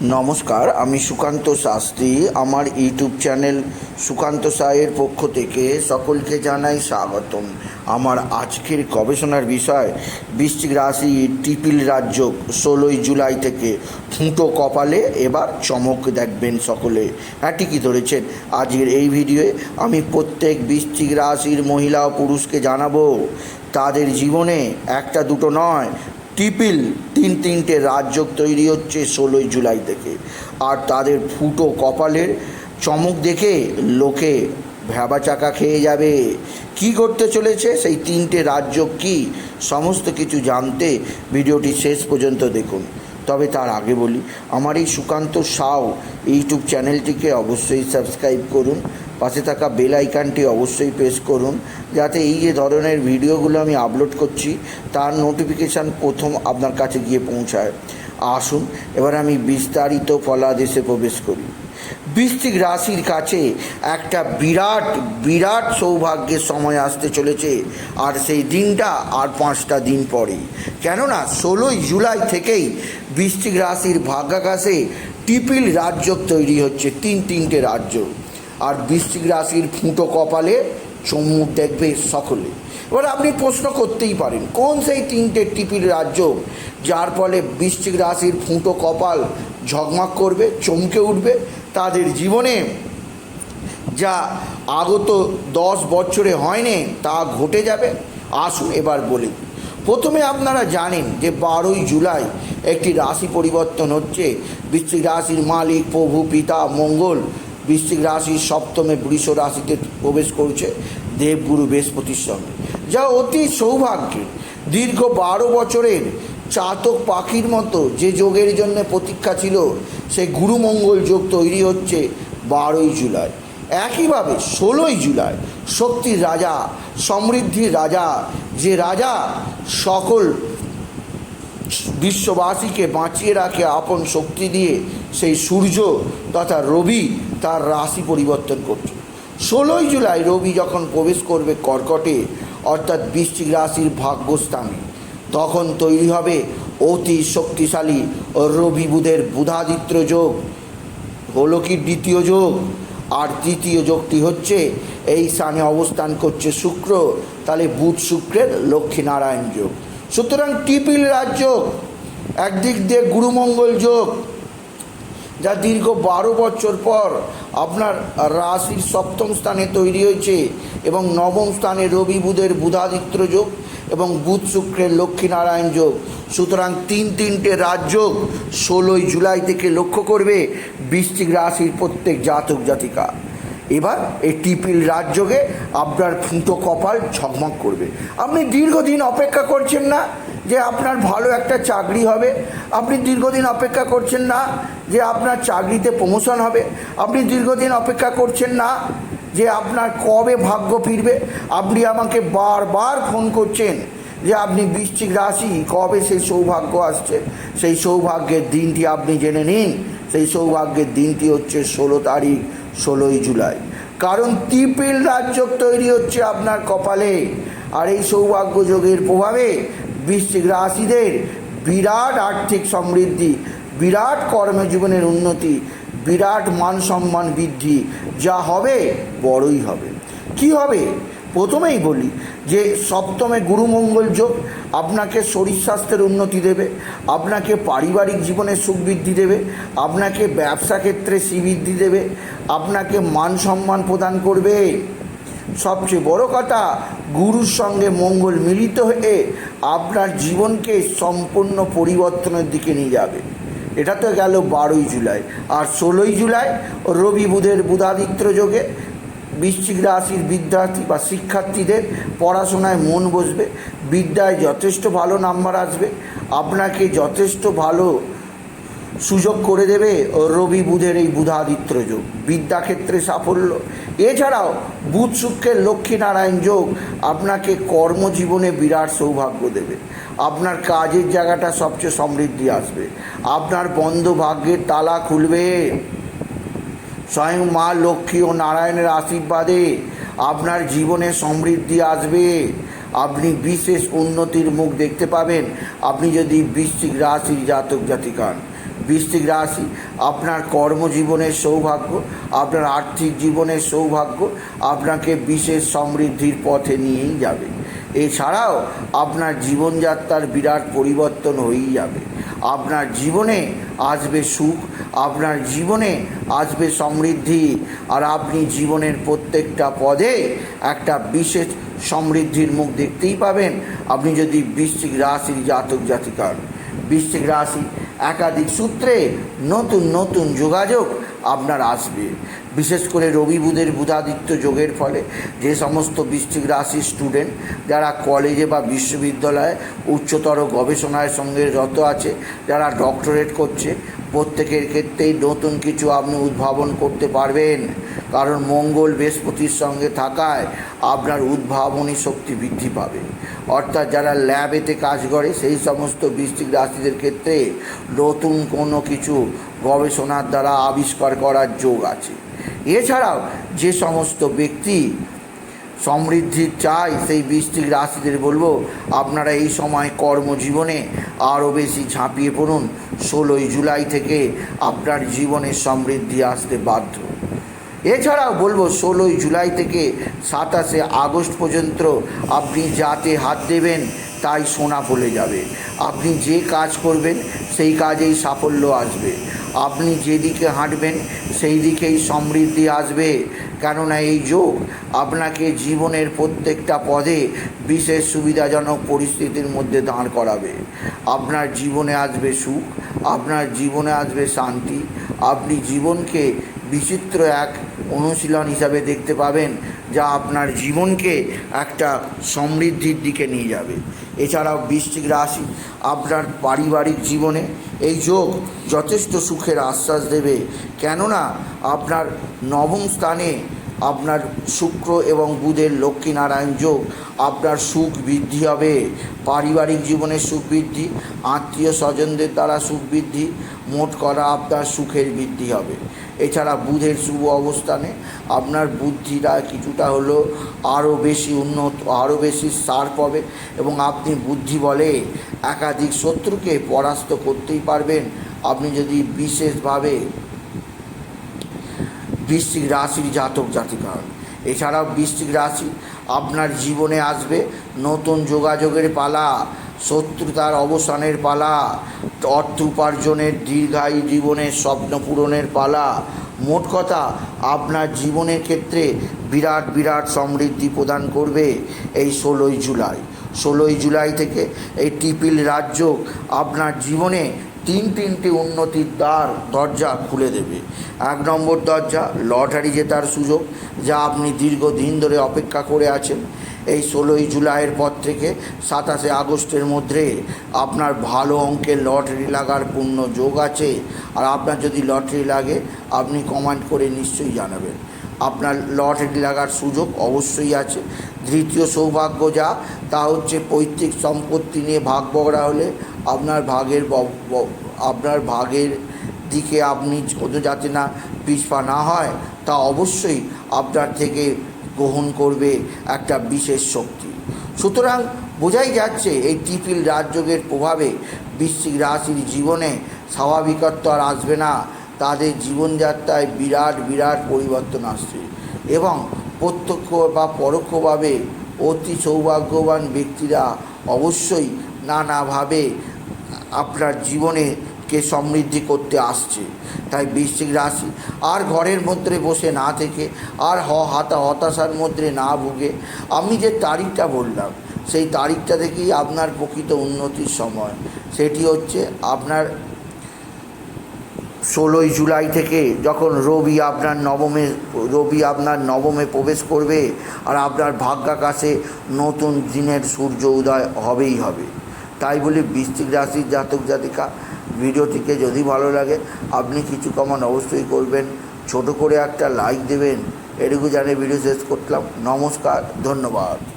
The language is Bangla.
নমস্কার, আমি সুকান্ত শাস্ত্রী। আমার ইউটিউব চ্যানেল সুকান্ত সায়ের পক্ষ থেকে সকলকে জানাই স্বাগতম। আমার আজকের গবেষণার বিষয়, বৃশ্চিক রাশি টিপিল রাজ্য ষোলোই জুলাই থেকে ফুঁটো কপালে, এবার চমক দেখবেন সকলে। হ্যাঁ ঠিকই ধরেছেন। আজকের এই ভিডিওয়ে আমি প্রত্যেক বৃশ্চিক রাশির মহিলা ও পুরুষকে জানাব, তাদের জীবনে একটা দুটো নয় টিপিল তিন তিনটে রাজযোগ তৈরি হচ্ছে ষোলোই জুলাই থেকে। আর তাদের ফুটো কপালের চমক দেখে লোকে ভ্যাবা চাকা খেয়ে যাবে। কি করতে চলেছে? সেই তিনটে রাজযোগ কি? সমস্ত কিছু জানতে ভিডিওটি শেষ পর্যন্ত দেখুন। তবে তার আগে বলি, আমার এই সুকান্ত সাউ ইউটিউব চ্যানেলটিকে অবশ্যই সাবস্ক্রাইব করুন। পাশে থাকা বেল আইকনটি অবশ্যই প্রেস করুন, যাতে এই যে ধরনের ভিডিওগুলো আমি আপলোড করছি, তার নোটিফিকেশান প্রথম আপনার কাছে গিয়ে পৌঁছায়। আসুন, এবার আমি বিস্তারিত ফলাদেশে প্রবেশ করি। বৃশ্চিক রাশির কাছে একটা বিরাট বিরাট সৌভাগ্যের সময় আসতে চলেছে, আর সেই দিনটা আর পাঁচটা দিন পরেই। কেননা ষোলোই জুলাই থেকেই বৃশ্চিক রাশির ভাগ্যাকাশে টিপিল রাজ্য তৈরি হচ্ছে, তিন তিনটে রাজ্য। আর বৃশ্চিক রাশির ফুটো কপালে চমুক দেখবে সকলে। এবার আপনি প্রশ্ন করতেই পারেন, কোন সেই তিনটে টিপির রাজ্য যার ফলে বৃশ্চিক রাশির ফুটো কপাল ঝকমাক করবে, চমকে উঠবে? তাদের জীবনে যা আগত দশ বছরে হয়নি, তা ঘটে যাবে? আসুন এবার বলি। প্রথমে আপনারা জানেন যে বারোই জুলাই একটি রাশি পরিবর্তন হচ্ছে। বৃশ্চিক রাশির মালিক, প্রভু, পিতা, মঙ্গল বৃশ্চিক রাশি সপ্তমে বৃষ রাশিতে প্রবেশ করছে দেবগুরু বৃহস্পতির সঙ্গে। যা অতি সৌভাগ্যের। দীর্ঘ বারো বছরের চাতক পাখির মতো যে যোগের জন্য প্রতীক্ষা ছিল সেই গুরুমঙ্গল যোগ তৈরি হচ্ছে বারোই জুলাই। একইভাবে ষোলোই জুলাই শক্তির রাজা, সমৃদ্ধির রাজা, যে রাজা সকল বিশ্ববাসীকে বাঁচিয়ে রাখে আপন শক্তি দিয়ে সেই সূর্য তথা রবি তার রাশি পরিবর্তন করছে। ষোলোই জুলাই রবি যখন প্রবেশ করবে কর্কটে, অর্থাৎ বৃশ্চিক রাশির ভাগ্যস্থানে, তখন তৈরি হবে অতি শক্তিশালী ও রবি বুধের বুধাদিত্য যোগ। হলো কি দ্বিতীয় যোগ? আর তৃতীয় যোগটি হচ্ছে, এই স্থানে অবস্থান করছে শুক্র, তাহলে বুধ শুক্রের লক্ষ্মীনারায়ণ যোগ। সুতরাং টিপিল রাজ্য একদিক দিয়ে গুরুমঙ্গল যোগ যা দীর্ঘ বারো বছর পর আপনার রাশির সপ্তম স্থানে তৈরি হয়েছে এবং নবম স্থানে রবি বুধের বুধাদিত্য যোগ এবং বুধ শুক্রের লক্ষ্মীনারায়ণ যোগ। সুতরাং তিন তিনটে রাজযোগ ষোলোই জুলাই থেকে লক্ষ্য করবে বৃশ্চিক রাশির প্রত্যেক জাতক জাতিকা। এবার এই টিপিল রাজযোগে আপনার ফুটো কপাল ঝকমক করবে। আপনি দীর্ঘদিন অপেক্ষা করছেন না। যে আপনার ভালো একটা চাকরি হবে। আপনি দীর্ঘদিন অপেক্ষা করছেন না যে আপনার চাকরিতে প্রমোশন হবে। আপনি দীর্ঘদিন অপেক্ষা করছেন না যে আপনার কবে ভাগ্য ফিরবে। আপনি আমাকে বারবার ফোন করছেন যে আপনি বৃশ্চিক রাশি, কবে সেই সৌভাগ্য আসছে? সেই সৌভাগ্যের দিনটি আপনি জেনে নিন। সেই সৌভাগ্যের দিনটি হচ্ছে ষোলো তারিখ, ষোলোই জুলাই। কারণ ত্রিপিল রাজ্য তৈরি হচ্ছে আপনার কপালে। আর এই সৌভাগ্য যোগের প্রভাবে বৃশ্চিক রাশিদের বিরাট আর্থিক সমৃদ্ধি, বিরাট কর্মজীবনের উন্নতি, বিরাট মান সম্মান বৃদ্ধি, যা হবে বড়ই হবে। কি হবে? প্রথমেই বলি যে সপ্তমে গুরুমঙ্গল যোগ আপনাকে শরীর স্বাস্থ্যের উন্নতি দেবে, আপনাকে পারিবারিক জীবনে সুখ বৃদ্ধি দেবে, আপনাকে ব্যবসা ক্ষেত্রে শ্রীবৃদ্ধি দেবে, আপনাকে মান সম্মান প্রদান করবে। সবচেয়ে বড় কথা, গুরুর সঙ্গে মঙ্গল মিলিত হয়ে আপনার জীবনকে সম্পূর্ণ পরিবর্তনের দিকে নিয়ে যাবে। এটা তো গেল বারোই জুলাই। আর ষোলোই জুলাই রবি বুধের বুধাদিত্য যোগে বৃশ্চিক রাশির বিদ্যার্থী বা শিক্ষার্থীদের পড়াশোনায় মন বসবে, বিদ্যায় যথেষ্ট ভালো নাম্বার আসবে, আপনাকে যথেষ্ট ভালো সুযোগ করে দেবে রবি বুধের এই বুধাদিত্য যোগ। বিদ্যাক্ষেত্রে সাফল্য। এছাড়াও বুধ শুক্রের লক্ষ্মীনারায়ণ যোগ আপনাকে কর্মজীবনে বিরাট সৌভাগ্য দেবে। আপনার কাজের জায়গাটা সবচেয়ে সমৃদ্ধি আসবে। আপনার বন্ধ ভাগ্যের তালা খুলবে। স্বয়ং মা লক্ষ্মী ও নারায়ণের আশীর্বাদে আপনার জীবনে সমৃদ্ধি আসবে। আপনি বিশেষ উন্নতির মুখ দেখতে পাবেন। আপনি যদি বৃশ্চিক রাশির জাতক জাতিকান। বৃশ্চিক রাশি, আপনার কর্মজীবনের সৌভাগ্য, আপনার আর্থিক জীবনের সৌভাগ্য আপনাকে বিশেষ সমৃদ্ধির পথে নিয়েই যাবে। এছাড়াও আপনার জীবনযাত্রার বিরাট পরিবর্তন হয়েই যাবে। আপনার জীবনে আসবে সুখ, আপনার জীবনে আসবে সমৃদ্ধি আর আপনি জীবনের প্রত্যেকটা পদে একটা বিশেষ সমৃদ্ধির মুখ দেখতেই পাবেন। আপনি যদি বৃশ্চিক রাশির জাতক জাতিকার, বৃশ্চিক রাশি একাধিক সূত্রে নতুন নতুন যোগাযোগ আপনার আসবে। বিশেষ করে রবি বুধের বুধাদিত্য যোগের ফলে যে সমস্ত বৃশ্চিক রাশির স্টুডেন্ট যারা কলেজে বা বিশ্ববিদ্যালয়ে উচ্চতর গবেষণার সঙ্গে রত আছে, যারা ডক্টরেট করছে, প্রত্যেকের ক্ষেত্রেই নতুন কিছু আপনি উদ্ভাবন করতে পারবেন। কারণ মঙ্গল বৃহস্পতির সঙ্গে থাকায় আপনার উদ্ভাবনী শক্তি বৃদ্ধি পাবে। অর্থাৎ যারা ল্যাবেতে কাজ করে, সেই সমস্ত বৃষ্টিক রাশিদের ক্ষেত্রে নতুন কোনো কিছু গবেষণার দ্বারা আবিষ্কার করার যোগ আছে। এছাড়াও যে সমস্ত ব্যক্তি সমৃদ্ধি চাই সেই বৃষ্টিক রাশিদের বলব, আপনারা এই সময় কর্মজীবনে আরও বেশি ঝাঁপিয়ে পড়ুন। ষোলোই জুলাই থেকে আপনার জীবনে সমৃদ্ধি আসতে বাধ্য। এছাড়াও বলব, ষোলোই জুলাই থেকে সাতাশে আগস্ট পর্যন্ত আপনি যাতে হাত দেবেন, তাই সোনা ফলে যাবে। আপনি যে কাজ করবেন, সেই কাজেই সাফল্য আসবে। আপনি যেদিকে হাঁটবেন সেই দিকেই সমৃদ্ধি আসবে। কেননা এই যোগ আপনাকে জীবনের প্রত্যেকটা পদে বিশেষ সুবিধাজনক পরিস্থিতির মধ্যে দাঁড় করাবে। আপনার জীবনে আসবে সুখ, আপনার জীবনে আসবে শান্তি, আপনি জীবনকে বিচিত্র এক অনুশীলন হিসাবে দেখতে পাবেন, যা আপনার জীবনকে একটা সমৃদ্ধির দিকে নিয়ে যাবে। এছাড়াও বৃষ্টিক রাশি, আপনার পারিবারিক জীবনে এই যোগ যথেষ্ট সুখের আশ্বাস দেবে। কেননা, আপনার নবম স্থানে আপনার শুক্র এবং বুধের লক্ষ্মীনারায়ণ যোগ, আপনার সুখ বৃদ্ধি হবে। পারিবারিক জীবনের সুখ বৃদ্ধি, আত্মীয় স্বজনদের দ্বারা সুখ বৃদ্ধি, মোট করা আপনার সুখের বৃদ্ধি হবে। এছাড়া বুধের শুভ অবস্থানে আপনার বুদ্ধিটা কিছুটা হলো আরও বেশি উন্নত, আরও বেশি সার পাবে এবং আপনি বুদ্ধি বলে একাধিক শত্রুকে পরাস্ত করতেই পারবেন। আপনি যদি বিশেষভাবে বৃশ্চিক রাশির জাতক জাতিকা। এছাড়াও বৃশ্চিক রাশি আপনার জীবনে আসবে, নতুন যোগাযোগের পালা, শত্রুতার অবসানের পালা, অর্থ উপার্জনের দীর্ঘায়ু জীবনের স্বপ্ন পূরণের পালা। মোট কথা, আপনার জীবনের ক্ষেত্রে বিরাট বিরাট সমৃদ্ধি প্রদান করবে এই ষোলোই জুলাই। ষোলোই জুলাই থেকে এই টিপিল রাজ্য আপনার জীবনে তিন তিনটি উন্নতির দ্বার দরজা খুলে দেবে। এক নম্বর দরজা, লটারি জেতার সুযোগ, যা আপনি দীর্ঘদিন ধরে অপেক্ষা করে আছেন। এই ষোলোই জুলাইয়ের পর থেকে সাতাশে আগস্টের মধ্যে আপনার ভালো অঙ্কের লটারি লাগার পূর্ণ যোগ আছে। আর আপনার যদি লটারি লাগে, আপনি কমান্ড করে নিশ্চয়ই জানাবেন। আপনার লটারি লাগার সুযোগ অবশ্যই আছে। দ্বিতীয় সৌভাগ্য যা, তা হচ্ছে পৈতৃক সম্পত্তি নিয়ে ভাগ বগড়া হলে আপনার ভাগের আপনার ভাগের দিকে আপনি কোনো যাতে না পিছপা না হয়, তা অবশ্যই আপনার থেকে গ্রহণ করবে একটা বিশেষ শক্তি। সুতরাং বোঝাই যাচ্ছে এই টিপিল রাজযোগের প্রভাবে বৃশ্চিক রাশির জীবনে স্বাভাবিকত্ব আর আসবে না। তাদের জীবনযাত্রায় বিরাট বিরাট পরিবর্তন আসছে। এবং প্রত্যক্ষ বা পরোক্ষভাবে অতি সৌভাগ্যবান ব্যক্তিরা অবশ্যই নানাভাবে আপনার জীবনে কে সমৃদ্ধি করতে আসছে। তাই বৃশ্চিক রাশি, আর ঘরের মধ্যে বসে না থেকে, আর হ, হাতা, হতাশার মধ্যে না ভুগে, আমি যে তারিখটা বললাম, সেই তারিখটা থেকেই আপনার প্রকৃত উন্নতির সময়। সেটি হচ্ছে আপনার ষোলোই জুলাই থেকে যখন রবি আপনার নবমে, রবি আপনার নবমে প্রবেশ করবে আর আপনার ভাগ্যাকাশে নতুন দিনের সূর্য উদয় হবেই হবে। তাই বলে বৃশ্চিক রাশির জাতক জাতিকা, ভিডিওটিকে যদি ভালো লাগে, আপনি কিছু কমান অবশ্যই করবেন। ছোট করে একটা লাইক দেবেন। এটুকু জানিয়ে ভিডিও শেষ করলাম। নমস্কার, ধন্যবাদ।